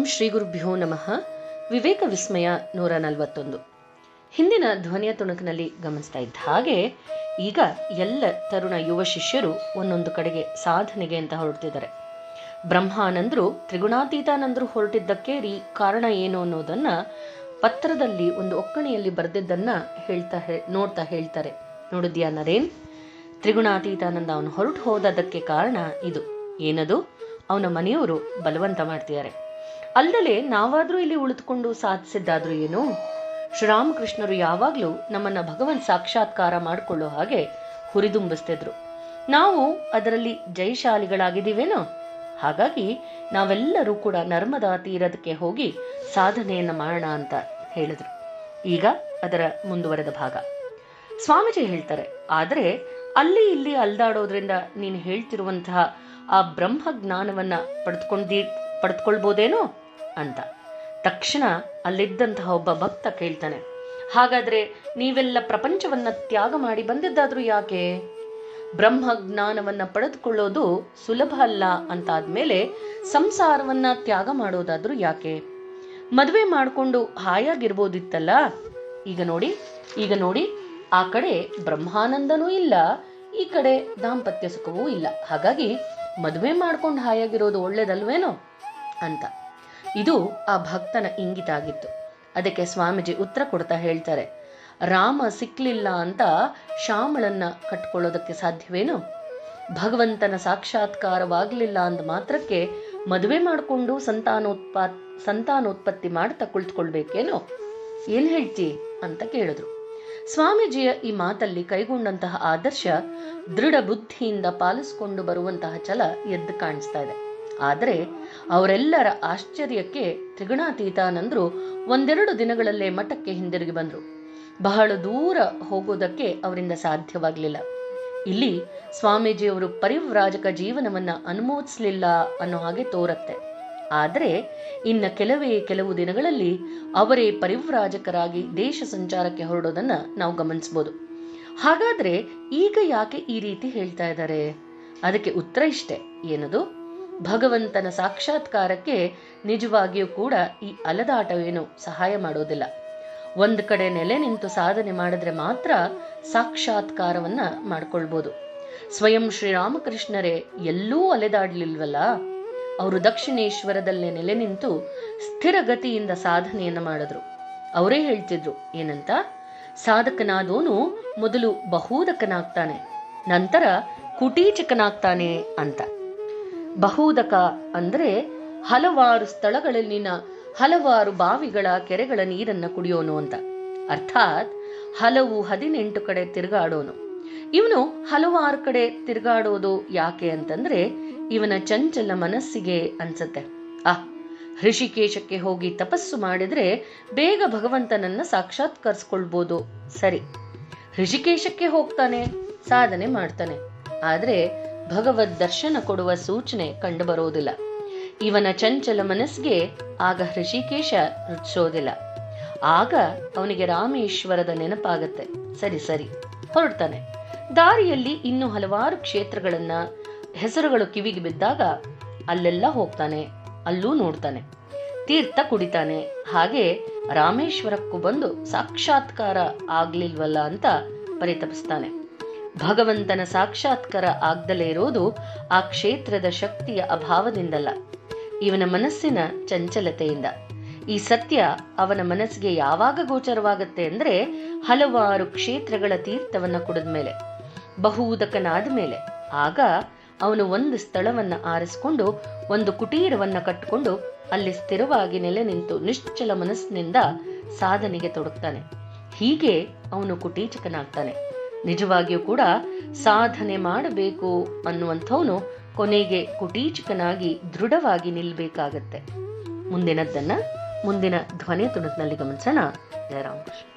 ಓಂ ಶ್ರೀ ಗುರುಭ್ಯೋ ನಮಃ. ವಿವೇಕ ವಿಸ್ಮಯ ನೂರ ನಲವತ್ತೊಂದು. ಹಿಂದಿನ ಧ್ವನಿಯ ತುಣುಕಿನಲ್ಲಿ ಗಮನಿಸ್ತಾ ಇದ್ದ ಹಾಗೆ ಈಗ ಎಲ್ಲ ತರುಣ ಯುವ ಶಿಷ್ಯರು ಒಂದೊಂದು ಕಡೆಗೆ ಸಾಧನೆಗೆ ಅಂತ ಹೊರಡ್ತಿದ್ದಾರೆ. ಬ್ರಹ್ಮಾನಂದರು, ತ್ರಿಗುಣಾತೀತಾನಂದರು ಹೊರಟಿದ್ದಕ್ಕೆ ರೀ ಕಾರಣ ಏನು ಅನ್ನೋದನ್ನ ಪತ್ರದಲ್ಲಿ ಒಂದು ಒಕ್ಕಣೆಯಲ್ಲಿ ಬರೆದಿದ್ದನ್ನ ಹೇಳ್ತಾ ನೋಡ್ತಾ ಹೇಳ್ತಾರೆ. ನೋಡಿದ್ಯಾ ನರೇನ್? ತ್ರಿಗುಣಾತೀತಾನಂದ ಅವನು ಹೊರಟು ಹೋದದಕ್ಕೆ ಕಾರಣ ಇದು. ಏನದು? ಅವನ ಮನೆಯವರು ಬಲವಂತ ಮಾಡ್ತಿದ್ದಾರೆ. ಅಲ್ಲದೆ ನಾವಾದ್ರೂ ಇಲ್ಲಿ ಉಳಿದುಕೊಂಡು ಸಾಧಿಸಿದ್ದಾದ್ರೂ ಏನು? ಶ್ರೀರಾಮಕೃಷ್ಣರು ಯಾವಾಗಲೂ ನಮ್ಮನ್ನ ಭಗವಂತ ಸಾಕ್ಷಾತ್ಕಾರ ಮಾಡಿಕೊಳ್ಳೋ ಹಾಗೆ ಹುರಿದುಂಬಿಸ್ತಿದ್ರು. ನಾವು ಅದರಲ್ಲಿ ಜಯಶಾಲಿಗಳಾಗಿದ್ದೀವೇನೋ? ಹಾಗಾಗಿ ನಾವೆಲ್ಲರೂ ಕೂಡ ನರ್ಮದಾ ತೀರದಕ್ಕೆ ಹೋಗಿ ಸಾಧನೆಯನ್ನ ಮಾಡೋಣ ಅಂತ ಹೇಳಿದ್ರು. ಈಗ ಅದರ ಮುಂದುವರೆದ ಭಾಗ. ಸ್ವಾಮೀಜಿ ಹೇಳ್ತಾರೆ, ಆದರೆ ಅಲ್ಲಿ ಇಲ್ಲಿ ಅಲ್ದಾಡೋದ್ರಿಂದ ನೀನು ಹೇಳ್ತಿರುವಂತಹ ಆ ಬ್ರಹ್ಮ ಜ್ಞಾನವನ್ನ ಪಡೆದುಕೊಂಡಿ ಪಡೆದುಕೊಳ್ಬೋದೇನೋ ಅಂತ. ತಕ್ಷಣ ಅಲ್ಲಿದ್ದಂತಹ ಒಬ್ಬ ಭಕ್ತ ಕೇಳ್ತಾನೆ, ಹಾಗಾದ್ರೆ ನೀವೆಲ್ಲ ಪ್ರಪಂಚವನ್ನ ತ್ಯಾಗ ಮಾಡಿ ಬಂದಿದ್ದಾದ್ರೂ ಯಾಕೆ? ಬ್ರಹ್ಮ ಜ್ಞಾನವನ್ನ ಪಡೆದುಕೊಳ್ಳೋದು ಸುಲಭ ಅಲ್ಲ ಅಂತಾದ್ಮೇಲೆ ಸಂಸಾರವನ್ನ ತ್ಯಾಗ ಮಾಡೋದಾದ್ರೂ ಯಾಕೆ? ಮದುವೆ ಮಾಡಿಕೊಂಡು ಹಾಯಾಗಿರ್ಬೋದಿತ್ತಲ್ಲ. ಈಗ ನೋಡಿ ಈಗ ನೋಡಿ, ಆ ಕಡೆ ಬ್ರಹ್ಮಾನಂದನೂ ಇಲ್ಲ, ಈ ಕಡೆ ದಾಂಪತ್ಯ ಸುಖವೂ ಇಲ್ಲ. ಹಾಗಾಗಿ ಮದುವೆ ಮಾಡ್ಕೊಂಡು ಹಾಯಾಗಿರೋದು ಒಳ್ಳೇದಲ್ವೇನೋ? ಅಂತ. ಇದು ಆ ಭಕ್ತನ ಇಂಗಿತ ಆಗಿತ್ತು ಅದಕ್ಕೆ ಸ್ವಾಮೀಜಿ ಉತ್ತರ ಕೊಡ್ತಾ ಹೇಳ್ತಾರೆ, ರಾಮ ಸಿಕ್ಕಲಿಲ್ಲ ಅಂತ ಶ್ಯಾಮಳನ್ನ ಕಟ್ಕೊಳ್ಳೋದಕ್ಕೆ ಸಾಧ್ಯವೇನು? ಭಗವಂತನ ಸಾಕ್ಷಾತ್ಕಾರವಾಗಲಿಲ್ಲ ಅಂದ ಮಾತ್ರಕ್ಕೆ ಮದುವೆ ಮಾಡಿಕೊಂಡು ಸಂತಾನೋತ್ಪಾ ಸಂತಾನೋತ್ಪತ್ತಿ ಮಾಡ್ತಾ ಕುಳಿತುಕೊಳ್ಬೇಕೇನೋ? ಏನ್ ಹೇಳ್ತಿ? ಅಂತ ಕೇಳಿದ್ರು. ಸ್ವಾಮೀಜಿಯ ಈ ಮಾತಲ್ಲಿ ಕೈಗೊಂಡಂತಹ ಆದರ್ಶ ದೃಢ ಬುದ್ಧಿಯಿಂದ ಪಾಲಿಸಿಕೊಂಡು ಬರುವಂತಹ ಛಲ ಎದ್ದು ಕಾಣಿಸ್ತಾ ಇದೆ. ಆದರೆ ಅವರೆಲ್ಲರ ಆಶ್ಚರ್ಯಕ್ಕೆ ತ್ರಿಗುಣಾತೀತಾನಂದರು ಒಂದೆರಡು ದಿನಗಳಲ್ಲೇ ಮಠಕ್ಕೆ ಹಿಂದಿರುಗಿ ಬಂದರು. ಬಹಳ ದೂರ ಹೋಗೋದಕ್ಕೆ ಅವರಿಂದ ಸಾಧ್ಯವಾಗಲಿಲ್ಲ. ಇಲ್ಲಿ ಸ್ವಾಮೀಜಿಯವರು ಪರಿವ್ರಾಜಕ ಜೀವನವನ್ನ ಅನುಮೋದಿಸಲಿಲ್ಲ ಅನ್ನೋ ಹಾಗೆ ತೋರುತ್ತೆ. ಆದರೆ ಇನ್ನ ಕೆಲವೇ ಕೆಲವು ದಿನಗಳಲ್ಲಿ ಅವರೇ ಪರಿವ್ರಾಜಕರಾಗಿ ದೇಶ ಸಂಚಾರಕ್ಕೆ ಹೊರಡೋದನ್ನ ನಾವು ಗಮನಿಸಬಹುದು ಹಾಗಾದ್ರೆ ಈಗ ಯಾಕೆ ಈ ರೀತಿ ಹೇಳ್ತಾ ಇದ್ದಾರೆ? ಅದಕ್ಕೆ ಉತ್ತರ ಇಷ್ಟೆ. ಏನದು? ಭಗವಂತನ ಸಾಕ್ಷಾತ್ಕಾರಕ್ಕೆ ನಿಜವಾಗಿಯೂ ಕೂಡ ಈ ಅಲದಾಟವೇನು ಸಹಾಯ ಮಾಡೋದಿಲ್ಲ. ಒಂದು ಕಡೆ ನೆಲೆ ನಿಂತು ಸಾಧನೆ ಮಾಡಿದ್ರೆ ಮಾತ್ರ ಸಾಕ್ಷಾತ್ಕಾರವನ್ನ ಮಾಡ್ಕೊಳ್ಬೋದು. ಸ್ವಯಂ ಶ್ರೀರಾಮಕೃಷ್ಣರೇ, ಎಲ್ಲೂ ಅಲೆದಾಡ್ಲಿಲ್ವಲ್ಲ? ಅವರು ದಕ್ಷಿಣೇಶ್ವರದಲ್ಲೇ ನೆಲೆ ನಿಂತು ಸ್ಥಿರಗತಿಯಿಂದ ಸಾಧನೆಯನ್ನ ಮಾಡಿದ್ರು. ಅವರೇ ಹೇಳ್ತಿದ್ರು, ಏನಂತ? ಸಾಧಕನಾದೋನು ಮೊದಲು ಬಹುದಕನಾಗ್ತಾನೆ, ನಂತರ ಕುಟೀಚಕನಾಗ್ತಾನೆ ಅಂತ. ಬಹುದಕ ಅಂದ್ರೆ ಹಲವಾರು ಸ್ಥಳಗಳಲ್ಲಿನ ಹಲವಾರು ಬಾವಿಗಳ ಕೆರೆಗಳ ನೀರನ್ನ ಕುಡಿಯೋನು ಅಂತ. ಅರ್ಥಾತ್ ಹಲವು ಹದಿನೆಂಟು ಕಡೆ ತಿರುಗಾಡೋನು. ಇವನು ಹಲವಾರು ಕಡೆ ತಿರುಗಾಡೋದು ಯಾಕೆ ಅಂತಂದ್ರೆ ಇವನ ಚಂಚಲ ಮನಸ್ಸಿಗೆ ಅನ್ಸತ್ತೆ. ಆ ಋಷಿಕೇಶಕ್ಕೆ ಹೋಗಿ ತಪಸ್ಸು ಮಾಡಿದ್ರೆ ಬೇಗ ಭಗವಂತನನ್ನ ಸಾಕ್ಷಾತ್ಕರಿಸ್ಕೊಳ್ಬೋದು. ಸರಿ ಋಷಿಕೇಶಕ್ಕೆ ಹೋಗ್ತಾನೆ, ಸಾಧನೆ ಮಾಡ್ತಾನೆ. ಆದ್ರೆ ಭಗವದ್ ದರ್ಶನ ಕೊಡುವ ಸೂಚನೆ ಕಂಡುಬರೋದಿಲ್ಲ ಇವನ ಚಂಚಲ ಮನಸ್ಸಿಗೆ ಆಗ ಹೃಷಿಕೇಶ ರುಚಿಸೋದಿಲ್ಲ. ಆಗ ಅವನಿಗೆ ರಾಮೇಶ್ವರದ ನೆನಪಾಗತ್ತೆ. ಸರಿ ಸರಿ, ಹೊರಡ್ತಾನೆ. ದಾರಿಯಲ್ಲಿ ಇನ್ನು ಹಲವಾರು ಕ್ಷೇತ್ರಗಳನ್ನ ಹೆಸರುಗಳು ಕಿವಿಗೆ ಬಿದ್ದಾಗ ಅಲ್ಲೆಲ್ಲ ಹೋಗ್ತಾನೆ, ಅಲ್ಲೂ ನೋಡ್ತಾನೆ. ತೀರ್ಥ ಕುಡಿತಾನೆ. ಹಾಗೆ ರಾಮೇಶ್ವರಕ್ಕೂ ಬಂದು ಸಾಕ್ಷಾತ್ಕಾರ ಆಗ್ಲಿಲ್ವಲ್ಲ ಅಂತ ಪರಿತಪಿಸ್ತಾನೆ. ಭಗವಂತನ ಸಾಕ್ಷಾತ್ಕಾರ ಆಗ್ದಲೇ ಇರೋದು ಆ ಕ್ಷೇತ್ರದ ಶಕ್ತಿಯ ಅಭಾವದಿಂದಲ್ಲ. ಇವನ ಮನಸ್ಸಿನ ಚಂಚಲತೆಯಿಂದ. ಈ ಸತ್ಯ ಅವನ ಮನಸ್ಸಿಗೆ ಯಾವಾಗ ಗೋಚರವಾಗುತ್ತೆ ಅಂದ್ರೆ ಹಲವಾರು ಕ್ಷೇತ್ರಗಳ ತೀರ್ಥವನ್ನ ಕುಡಿದ ಮೇಲೆ ಬಹುದಕನಾದ ಮೇಲೆ. ಆಗ ಅವನು ಒಂದು ಸ್ಥಳವನ್ನ ಆರಿಸಿಕೊಂಡು ಒಂದು ಕುಟೀರವನ್ನ ಕಟ್ಟಿಕೊಂಡು ಅಲ್ಲಿ ಸ್ಥಿರವಾಗಿ ನೆಲೆ ನಿಂತು ನಿಶ್ಚಲ ಮನಸ್ಸಿನಿಂದ ಸಾಧನೆಗೆ ತೊಡಗ್ತಾನೆ. ಹೀಗೆ ಅವನು ಕುಟೀಚಕನಾಗ್ತಾನೆ. ನಿಜವಾಗಿಯೂ ಕೂಡ ಸಾಧನೆ ಮಾಡಬೇಕು ಅನ್ನುವಂಥವನು ಕೊನೆಗೆ ಕುಟೀಚಕನಾಗಿ ದೃಢವಾಗಿ ನಿಲ್ಬೇಕಾಗತ್ತೆ. ಮುಂದಿನದ್ದನ್ನ, ಮುಂದಿನ ಧ್ವನಿ ತುಣುಕಿನಲ್ಲಿ ಗಮನಿಸೋಣ. ಜಯರಾಮ್